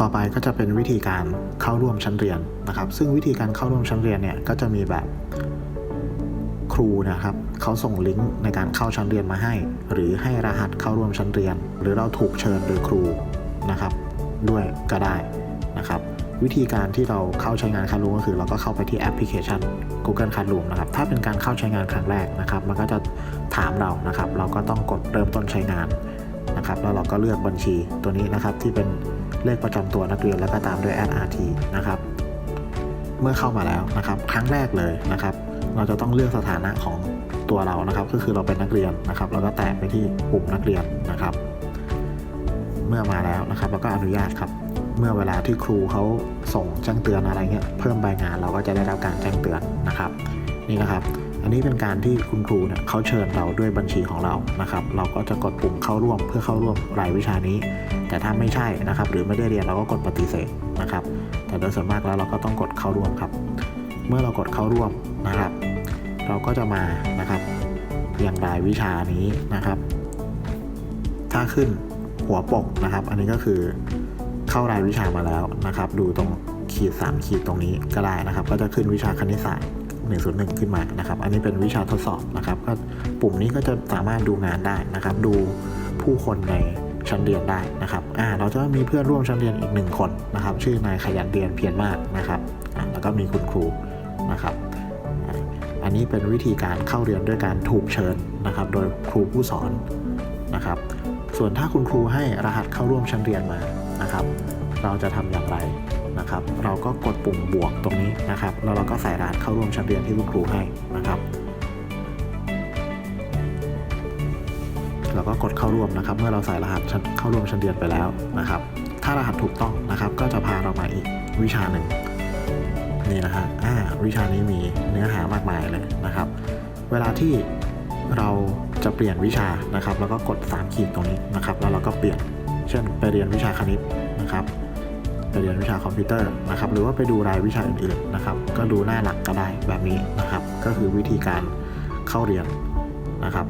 ต่อไปก็จะเป็นวิธีการเข้าร่วมชั้นเรียนนะครับ ซึ่งวิธีการเข้าร่วมชั้นเรียนเนี่ยก็จะมีแบบครูนะครับเขาส่งลิงก์ในการเข้าชั้นเรียนมาให้ หรือให้รหัสเข้าร่วมชั้นเรียน หรือเราถูกเชิญโดยครูนะครับ ด้วยก็ได้นะครับ วิธีการที่เราเข้าใช้งาน Classroom ก็คือ เราก็เข้าไปที่แอปพลิเคชัน Google Classroom นะครับ ถ้าเป็นการเข้าใช้งานครั้งแรกนะครับ มันก็จะถามเรานะครับ เราก็ต้องกดเริ่มต้นใช้งานนะครับ แล้วเราก็เลือกบัญชีตัวนี้นะครับที่เป็นเลขประจำตัวนักเรียนแล้วก็ตามด้วย @rt นะครับ เมื่อเข้ามาแล้วนะครับ ครั้งแรกเลยนะครับ เราจะต้องเลือกสถานะของตัวเรานะครับ ก็คือเราเป็นนักเรียนนะครับ แล้วก็แตะไปที่ปุ่มนักเรียนนะครับ เมื่อมาแล้วนะครับเราก็อนุญาตครับ เมื่อเวลาที่ครูเขาส่งแจ้งเตือนอะไรเงี้ยเพิ่มใบงานเราก็จะได้รับการแจ้งเตือนนะครับ นี่นะครับ อันนี้เป็นการที่คุณครูเนี่ยเขาเชิญเราด้วยบัญชีของเรานะครับ เราก็จะกดปุ่มเข้าร่วมเพื่อเข้าร่วมรายวิชานี้ แต่ถ้าไม่ใช่นะครับ หรือไม่ได้เรียนเราก็กดปฏิเสธนะครับ แต่โดยส่วนมากแล้วเราก็ต้องกดเข้าร่วมครับ เมื่อเรากดเข้าร่วมนะครับ เราก็จะมานะครับอย่างรายวิชานี้นะครับ ถ้าขึ้นหัวปกนะครับ อันนี้ก็คือ เข้ารายวิชามาแล้วนะครับ ดูตรงขีด 3 ขีดตรงนี้ก็ได้นะครับ ก็จะขึ้นวิชาคณิตศาสตร์101 ขึ้นมานะครับ อันนี้เป็นวิชาทดสอบนะครับ ก็ปุ่มนี้ก็จะสามารถดูงานได้นะครับ ดูผู้คนในชั้นเรียนได้นะครับอ่าเราจะมีเพื่อนร่วมชั้นเรียนอีกหนึ่งคนนะครับ ชื่อนายขยันเรียนเพียรมากนะครับอ่าแล้วก็มีคุณครูนะครับ อันนี้เป็นวิธีการเข้าเรียนด้วยการถูกเชิญนะครับ โดยครูผู้สอนนะครับ ส่วนถ้าคุณครูให้รหัสเข้าร่วมชั้นเรียนมา นะครับ เราจะทำอย่างไรนะครับ เราก็กดปุ่มบวกตรงนี้นะครับ แล้วเราก็ใส่รหัสเข้าร่วมชั้นเรียนที่คุณครูให้นะครับเราก็กดเข้าร่วมนะครับ เมื่อเราใส่รหัสเข้าร่วมชั้นเรียนไปแล้วนะครับ ถ้ารหัสถูกต้องนะครับ ก็จะพาเรามาอีกวิชาหนึ่งนี่นะฮะอ่าวิชานี้มีเนื้อหามากมายเลยนะครับ เวลาที่เราจะเปลี่ยนวิชานะครับ แล้วก็กด3ขีดตรงนี้นะครับ แล้วเราก็เปลี่ยน เช่นไปเรียนวิชาคณิตนะครับไปเรียนวิชาคอมพิวเตอร์นะครับ หรือว่าไปดูรายวิชาอื่นๆนะครับ ก็ดูหน้าหลักก็ได้แบบนี้นะครับ ก็คือวิธีการเข้าเรียนนะครับ